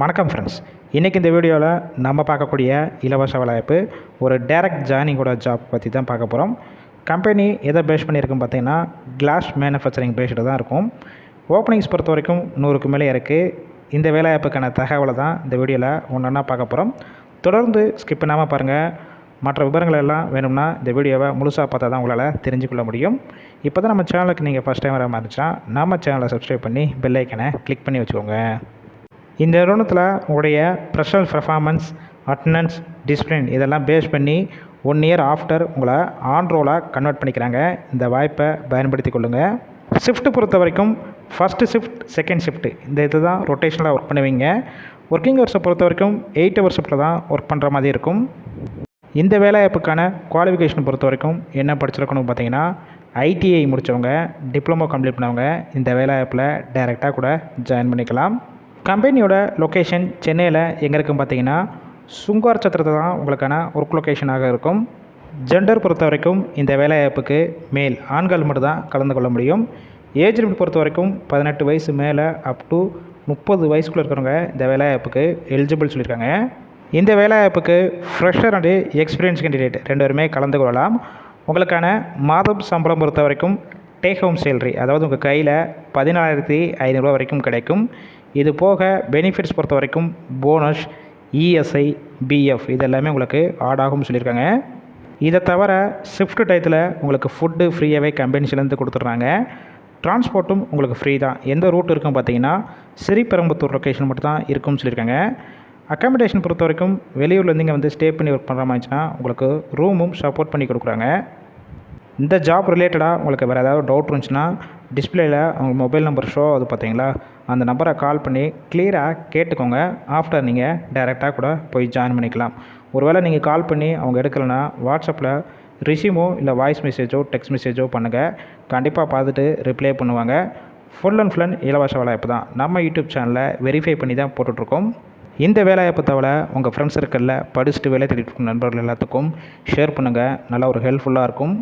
வணக்கம் ஃப்ரெண்ட்ஸ் இன்றைக்கி இந்த வீடியோவில் நம்ம பார்க்கக்கூடிய இலவச வேலைவாய்ப்பு ஒரு டைரக்ட் ஜாயினிங்கோட ஜாப் பற்றி தான் பார்க்க போகிறோம் கம்பெனி எதை பேஸ் பண்ணியிருக்குன்னு பார்த்தீங்கன்னா கிளாஸ் மேனுஃபேக்சரிங் பேஸ்டு தான் இருக்கும். ஓப்பனிங்ஸ் பொறுத்த வரைக்கும் நூறுக்கு மேலே இருக்குது இந்த வேலைவாய்ப்புக்கான தகவலை தான் இந்த வீடியோவில் ஒன்று ஒன்றா பார்க்க போகிறோம் தொடர்ந்து ஸ்கிப் பண்ணாமல் பாருங்கள் மற்ற விவரங்கள் எல்லாம் வேணும்னா இந்த வீடியோவை முழுசாக பார்த்தா தான் உங்களால் தெரிஞ்சுக்கொள்ள முடியும். இப்போ தான் நம்ம சேனலுக்கு நீங்கள் ஃபஸ்ட் டைம் வர மாதிரி நம்ம சேனலை சப்ஸ்கிரைப் பண்ணி பெல்லைக்கனை கிளிக் பண்ணி வச்சுக்கோங்க. இந்த நிறுவனத்தில் உங்களுடைய ப்ரெஷனல் பெர்ஃபார்மன்ஸ் அட்டண்டன்ஸ் டிசிப்ளின் இதெல்லாம் பேஸ் பண்ணி ஒன் இயர் ஆஃப்டர் உங்களை ஆன்ரோலாக கன்வெர்ட் பண்ணிக்கிறாங்க. இந்த வாய்ப்பை பயன்படுத்தி கொள்ளுங்கள் ஷிஃப்ட்டு பொறுத்த வரைக்கும் ஃபஸ்ட்டு ஷிஃப்ட் செகண்ட் ஷிஃப்ட்டு இந்த இது தான் ரொட்டேஷனலாக ஒர்க் பண்ணுவீங்க. ஒர்க்கிங் ஹவர்ஸை பொறுத்த வரைக்கும் எயிட் ஹவர் ஷிஃப்ட்டில் தான் ஒர்க் பண்ணுற மாதிரி இருக்கும். இந்த வேலைவாய்ப்புக்கான குவாலிஃபிகேஷன் பொறுத்த வரைக்கும் என்ன படிச்சிருக்கணும் பார்த்தீங்கன்னா ஐடிஐ முடித்தவங்க டிப்ளமோ கம்ப்ளீட் பண்ணவங்க இந்த வேலைவாய்ப்பில் டைரெக்டாக கூட ஜாயின் பண்ணிக்கலாம். கம்பெனியோட லொக்கேஷன் சென்னையில் எங்கே இருக்குன்னு பார்த்தீங்கன்னா சுங்கார் சத்திரத்தை தான் உங்களுக்கான ஒர்க் லொக்கேஷனாக இருக்கும். ஜெண்டர் பொறுத்த வரைக்கும் இந்த வேலைவாய்ப்புக்கு மேல் ஆண்கள் மட்டும்தான் கலந்து கொள்ள முடியும். ஏஜ் லிமிட் பொறுத்த வரைக்கும் பதினெட்டு வயசு மேலே அப் டு முப்பது வயசுக்குள்ளே இருக்கிறவங்க இந்த வேலைவாய்ப்புக்கு எலிஜிபிள் சொல்லியிருக்காங்க. இந்த வேலைவாய்ப்புக்கு ஃப்ரெஷர் அண்டு எக்ஸ்பீரியன்ஸ் கேண்டிடேட் ரெண்டு பேருமே கலந்து கொள்ளலாம். உங்களுக்கான மாதம் சம்பளம் பொறுத்த வரைக்கும் டேக் ஹோம் சேலரி அதாவது உங்கள் கையில் பதினாலாயிரத்தி ஐநூறுரூவா வரைக்கும் கிடைக்கும். இது போக பெனிஃபிட்ஸ் பொறுத்த வரைக்கும் போனஸ் இஎஸ்ஐ பிஎஃப் இது எல்லாமே உங்களுக்கு ஆட் ஆகும்னு சொல்லியிருக்காங்க. இதை தவிர ஷிஃப்ட் டயத்தில் உங்களுக்கு ஃபுட்டு ஃப்ரீயாகவே கம்பெனிஸ்லேருந்து கொடுத்துட்றாங்க. டிரான்ஸ்போர்ட்டும் உங்களுக்கு ஃப்ரீ தான். எந்த ரூட் இருக்கும் பார்த்தீங்கன்னா ஸ்ரீபெரும்புத்தூர் லொக்கேஷன் மட்டும் தான் இருக்கும்னு சொல்லியிருக்காங்க. அக்காமடேஷன் பொறுத்த வரைக்கும் வெளியூர்லேருந்து இங்கே வந்து ஸ்டே பண்ணி ஒர்க் பண்ணுற மாதிரி இருந்துச்சுன்னா உங்களுக்கு ரூமும் சப்போர்ட் பண்ணி கொடுக்குறாங்க. இந்த ஜாப் ரிலேட்டடாக உங்களுக்கு வேறு ஏதாவது டவுட் இருந்துச்சுன்னா டிஸ்பிளேயில் உங்கள் மொபைல் நம்பர் ஷோ அது பார்த்தீங்களா அந்த நம்பரை கால் பண்ணி கிளியராக கேட்டுக்கோங்க. ஆஃப்டர் நீங்கள் டைரெக்டாக கூட போய் ஜாயின் பண்ணிக்கலாம். ஒருவேளை நீங்கள் கால் பண்ணி அவங்க எடுக்கலைன்னா வாட்ஸ்அப்பில் ரிசீமோ இல்லை வாய்ஸ் மெசேஜோ டெக்ஸ்ட் மெசேஜோ பண்ணுங்கள் கண்டிப்பாக பார்த்துட்டு ரிப்ளை பண்ணுவாங்க. ஃபுல் அண்ட் ஃபுல் அண்ட் இலவச வேலைவாய்ப்பு தான். நம்ம யூடியூப் சேனலில் வெரிஃபை பண்ணி தான் போட்டுட்ருக்கோம். இந்த வேலைவாய்ப்பு தவிர உங்கள் ஃப்ரெண்ட்ஸ் சர்க்கிளில் படிச்சுட்டு வேலை தேடிட்டு நண்பர்கள் எல்லாத்துக்கும் ஷேர் பண்ணுங்கள் நல்லா ஒரு ஹெல்ப்ஃபுல்லாக இருக்கும்.